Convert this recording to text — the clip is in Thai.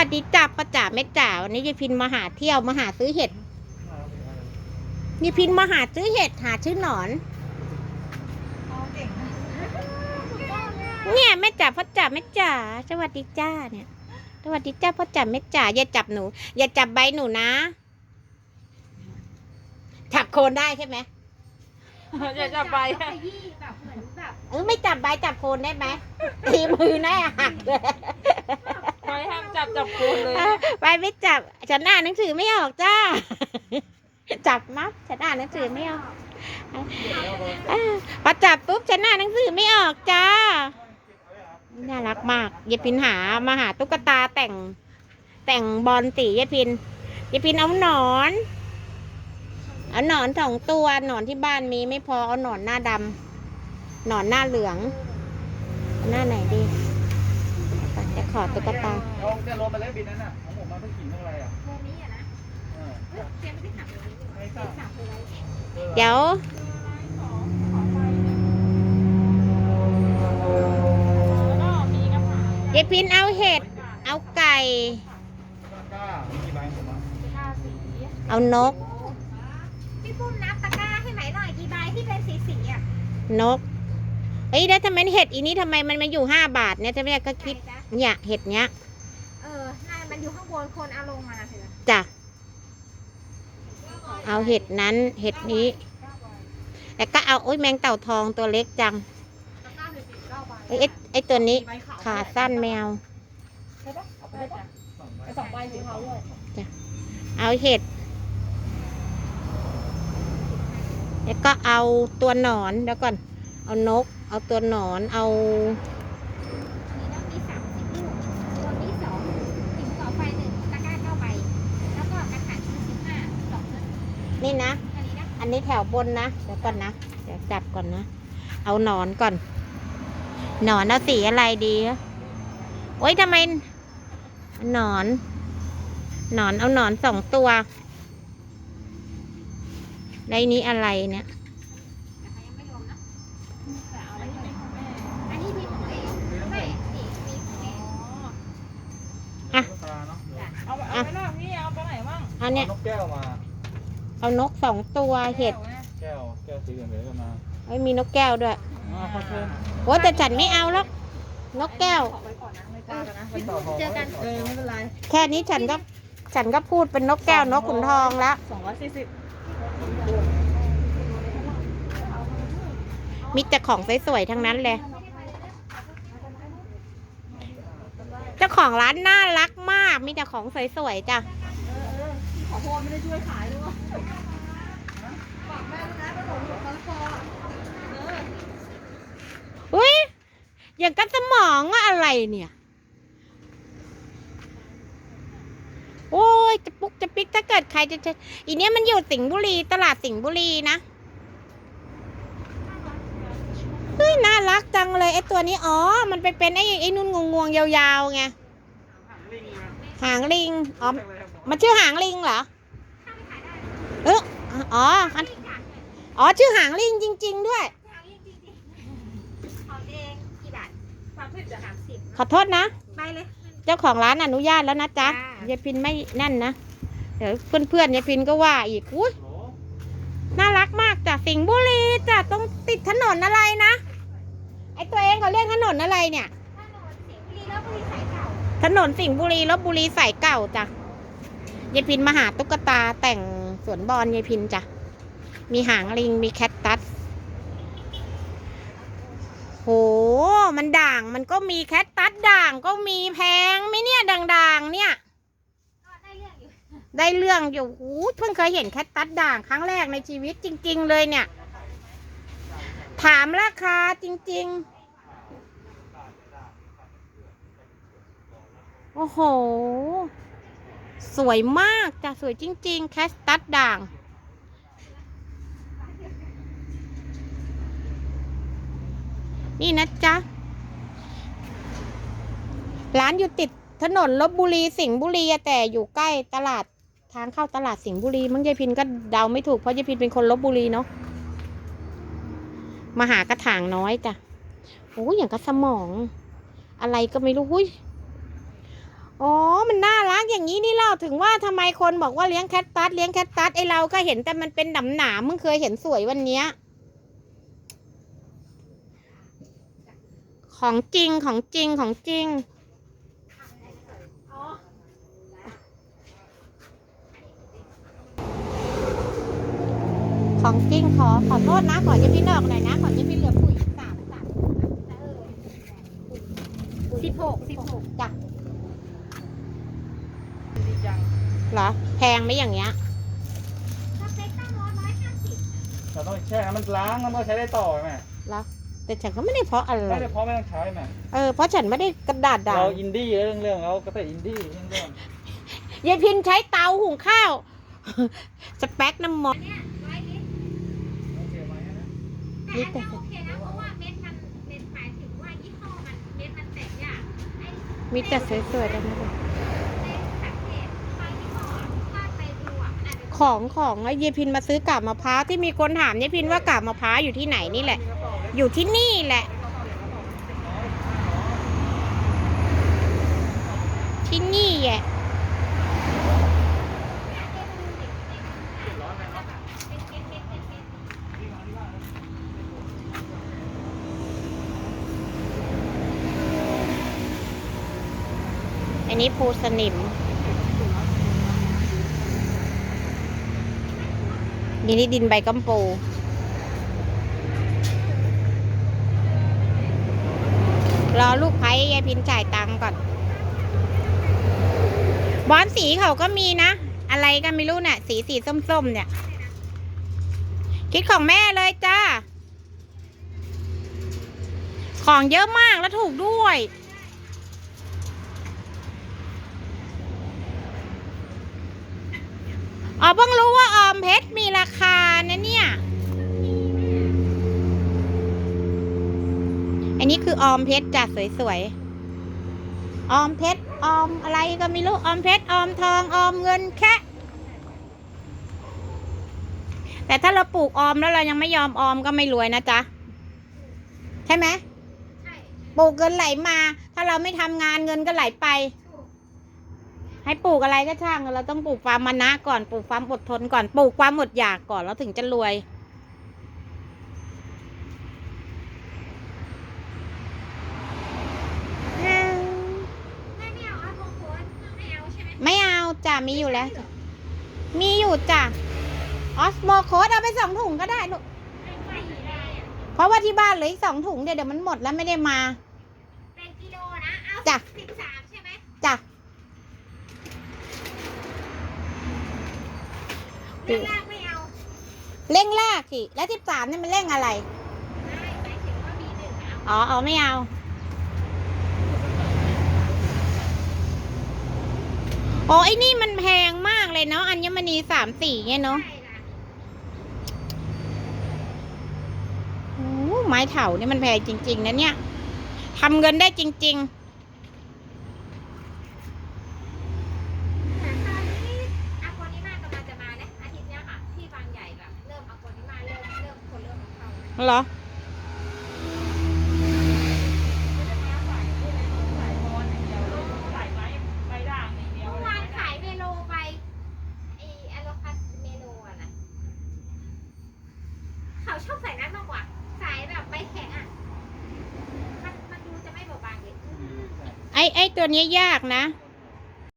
วัสดีจ้าป้าจ๋าแม่จ๋าวันนี้ยายพินมาหาเที่ยวมาหาซื้อเห็ดยายพินมาหาซื้อเห็ดหาชื่อหนอน เนี่ยแม่จ๋าพ่อจ๋าแม่จ๋าสวัสดีจ้าเนี่ย สวัสดีจ้าพ่อจ๋าแม่จ๋าอย่าจับหนู อย่าจับใบหนูนะจับโคนได้ใช่ไหมจะจะไปขยี้แบบ เหมือนแบบเออไม่จับใบจับโคนได้ไหมตีมือแน่หักเลยไปห้ามจับจับโคนเลยไปไม่จับฉันอ่านหนังสือไม่ออกจ้า จับมัดฉันอ่านหนังสือไม่ออกเออพอจับปุ๊บฉันอ่านหนังสือไม่ออกจ้า น่ารักมากยายพินหามาหาตุ๊กตาแต่ง แต่งบอลสียายพินยายพินเอาหนอนเอาหนอนสองตัวหนอนที่บ้านมีไม่พอเอาหนอนหน้าดำ หนอนหน้าเหลืองเอาหน้าไหนดีจะขอตุ๊กตาเอาจะลงไปแล้วบินนั้นน่ะของผมมาเพิ่งขิงเท่าไหร่อะโมนี้อะนะเออเฮ้ยเจมไม่ได้ถามเลยไม่ทราบถามไปไว้เดี๋ยวแล้วก็มีกระถางยายพินเอาเห็ด เอาไก่กล้ามีกี่ใบผมอะทาสีเอานก พี่ปุ้มนับตะกร้าให้ไหมหน่อยกี่ใบที่เป็นสีสีๆอะ นก เอ้ยแล้วทำไมเห็ดอีนี้ทำไมมันมาอยู่ห้าบาทเนี่ยจะไม่ก็คิดไหนจ๊ะเนี่ยเห็ดเนี้ยเออน่ามันอยู่ข้างบนคนเอาลงมาเถอะจ้ะเอาเห็ดนั้นเห็ดนี้แล้วก็เอาโอ้ยแมงเต่าทองตัวเล็กจังตะกร้าเป็นสีเก้าใบเอ้ยไอ้ไอตัวนี้ขาสั้นแมวใช่ปะเอาไปจ้ะสองใบไปสองใบสีเขาด้วยเอาเห็ดแล้วก็เอาตัวหนอนเดี๋ยวก่อน เอานก เอาตัวหนอน เอาอันนี้ต้องมีสามสิบลูกตัวนี้สองถึงต่อไฟหนึ่งตะกร้าเก้าใบแล้วก็กระถางชิ้นสิบห้าสองเนื้อนี่นะอันนี้นะ อันนี้แถวบนนะ เดี๋ยวก่อนนะ เดี๋ยวจับก่อนนะ เอาหนอนก่อน หนอนเอาสีอะไรดีอะโอ๊ยทำไม หนอน หนอนเอาหนอนสองตัวในนี้อะไรเนี่ย เอาไปเอาไปนอกนี่เอาไปไหนบ้างอันเนี้ยนกแก้วมา เอานกสองตัวเห็ด แก้วแก้วสีเหลืองเหลืองก็มาเอ้ยมีนกแก้วด้วยอ่าขอเชิญโอ้แต่ฉันไม่เอาหรอกนกแก้ว ขอไว้ก่อนนะไม่กล้าแล้วนะไม่ต่อทองเจอกันเออไม่เป็นไรแค่นี้ฉันก็ฉันก็พูดเป็นนกแก้วนกขุนทองแล้ว สองร้อยสี่สิบมีแต่ของสวยๆทั้งนั้นเลย เจ้าของร้านน่ารักมาก มีแต่ของสวยๆจ้ะขอโทษไม่ได้ช่วยขายด้วยอุ้ยอย่างกับสมองอะอะไรเนี่ย โอ้ยจะปุกจะปิกถ้าเกิดใครจะจะอีเนี้ยมันอยู่สิงห์บุรีตลาดสิงห์บุรีนะ เฮ้ย น่ารัก จังเลยไอ้ตัวนี้อ๋อ มันไปเป็นไอ้ไอ้นุ่นงวงๆยาวๆไงหางลิงอ๋อมันชื่อหางลิงเหรอเอออ๋ออันอ๋อชื่อหางลิงจริง ๆ ด้วยทางนี้จริงๆของเองกี่บาทสามสิบจ้ะสามสิบขอโทษนะไปเลยเจ้าของร้านอนุญาตแล้วนะจ๊ะจ้ายายพินไม่นั่นนะเดี๋ยวเพื่อนๆยายพินก็ว่าอีกอุ้ยโหลน่ารักมากจ้ะสิงห์บุรีจ้ะตรงติดถนนอะไรนะไอตัวเองเขาเรียกถนนอะไรเนี่ย ถนนสิงห์บุรีล้วบุรีสายเก่าถนนสิงห์บุรีลบบุรีสายเก่าจ้ะยายพินมาหาตุ๊กตาแต่งสวนบอลยายพินจ้ะ มีหางลิงมีแคทตัส โห มันด่างมันก็มีแคทตัสด่างก็มีแพงไหมเนี่ยด่างๆ เนี่ย ก็ได้เรื่องอยู่ได้เรื่องอยู่หูเพิ่งเคยเห็นแคทตัสด่างครั้งแรกในชีวิตจริง ๆ เลยเนี่ย ถามราคาจริง ๆ อ้โห สวยมากจ้ะสวยจริง ๆ แคทตัสด่าง นี่นะจ๊ะ ร้านอยู่ติดถนนลบบุรีสิงห์บุรีแต่อยู่ใกล้ตลาดทางเข้าตลาดสิงห์บุรีมั้งยายพินก็เดาไม่ถูกเพราะยายพินเป็นคนลบบุรีเนาะมาหากระถางน้อยจ้ะโอ้ยอย่างกับสมอง อะไรก็ไม่รู้หุ้ย อ๋อ มันน่ารักอย่างนี้นี่เล่าถึงว่าทำไมคนบอกว่าเลี้ยงแคทตัสเลี้ยงแคทตัสไอเราก็เห็นแต่มันเป็นหนำหนามมึงเคยเห็นสวยวันเนี้ย ของจริงของจริงของจริง ของจริงขอขอโทษนะ ขอจะพี่นอกหน่อยนะ ขอจะพี่เหลือปุ๋ยสามสามสิบหกสิบหกจ้ะ ดีจังเหรอ แพงไหมอย่างเงี้ย สเปคตั้งร้อยร้อยห้าสิบเราต้องแช่น้ำมันล้างแล้วมันก็ใช้ได้ต่อไหมเหรอ แต่ฉันก็ไม่ได้เพราะอะไร ไม่ได้เพราะไม่ต้องใช้ไหมเออ เพราะฉันไม่ได้กระดาษด่าเราอินดี้เรื่องเรื่องเราเกษตรอินดี้เรื่องเรื่องยายพินใช้เตาหุงข้าว สเปคน้ำมันอันเนี้ยร้อยลิตรโอเคไหมนะแต่อันเนี้ยโอเคนะ เพราะว่าเม็ดมันเม็ดหมายถึงว่ายี่ห้อมันเม็ดมันแตกยากไอ้ มีแต่สวยๆทั้งนั้นเลย ในสังเกตบางยี่ห้อถ้าไปดูอะมันอาจจะ ของของไอ้ยายพินมาซื้อกาบมะพร้าวที่มีคนถามยายพินว่ากาบมะพร้าวอยู่ที่ไหนนี่แหละ อยู่ที่นี่แหละ ที่นี่แหละอันนี้ภูสนิม นี่นี่ดินใบกัมปูรอลูกไผ่ยายพินจ่ายตังก่อน บอนสีเขาก็มีนะ อะไรก็ไม่รู้เนี่ยสีสีส้มๆเนี่ย คิดของแม่เลยจ้า ของเยอะมากแล้วถูกด้วย อ๋อเพิ่งรู้ว่าออมเพชรมีราคานะเนี่ย อันนี้คือออมเพชรจ้ะสวยๆ ออมเพชรออมอะไรก็ไม่รู้ออมเพชรออมทองออมเงินแค่แต่ถ้าเราปลูกออมแล้วเรายังไม่ยอมออมก็ไม่รวยนะจ๊ะ ใช่ไหมใช่ปลูกเงินไหลมา ถ้าเราไม่ทำงานเงินก็ไหลไป ให้ปลูกอะไรก็ช่างเราต้องปลูกความมานะก่อนปลูกความอดทนก่อนปลูกความอดอยากก่อนแล้วถึงจะรวยแม่ไม่เอาเอาโมโคนไม่เอาใช่ไหมไม่เอาจ้ะมีอยู่แล้วจ้ะมีอยู่จ้ะออสโมโคดเอาไปสองถุงก็ได้ลูกเป็นไฟได้อะเพราะว่าที่บ้านเหลืออีกสองถุงเดี๋ยวเดี๋ยวมันหมดแล้วไม่ได้มาเป็นกิโลนะเอาจ้ะ สิบสามใช่ไหม จ้ะ เรื่องแรกไม่เอาเร่งลากสิแล้วที่สามนี่มันเร่งอะไรไม่หมายถึงว่ามีหนึ่งเอาอ๋อเอาไม่เอาโอ้ไอ้นี่มันแพงมากเลยเนาะอัญมณีสามสี่เนี่ยเนาะใช่ล่ะโอ้ไม้เถานี่มันแพงจริง ๆนะเนี่ยทำเงินได้จริงแต่ตอนนี้อาโกนิมากำลังจะมานะอาทิตย์เนี้ยค่ะ ที่บางใหญ่แบบเริ่มอาโกนิมาเริ่มเริ่มคนเริ่ม เข้าแล้วๆเหรอสายไม้ใบด่างอย่างเดียวเมื่อวานขายเมโลไปไออโลคัสเมโลอะนะเขาชอบใส่นั้นมากกว่าสายแบบใบแข็งอะมันมันดูจะไม่เบาบางเลยไอ้ไอ้ตัวเนี้ยยากนะ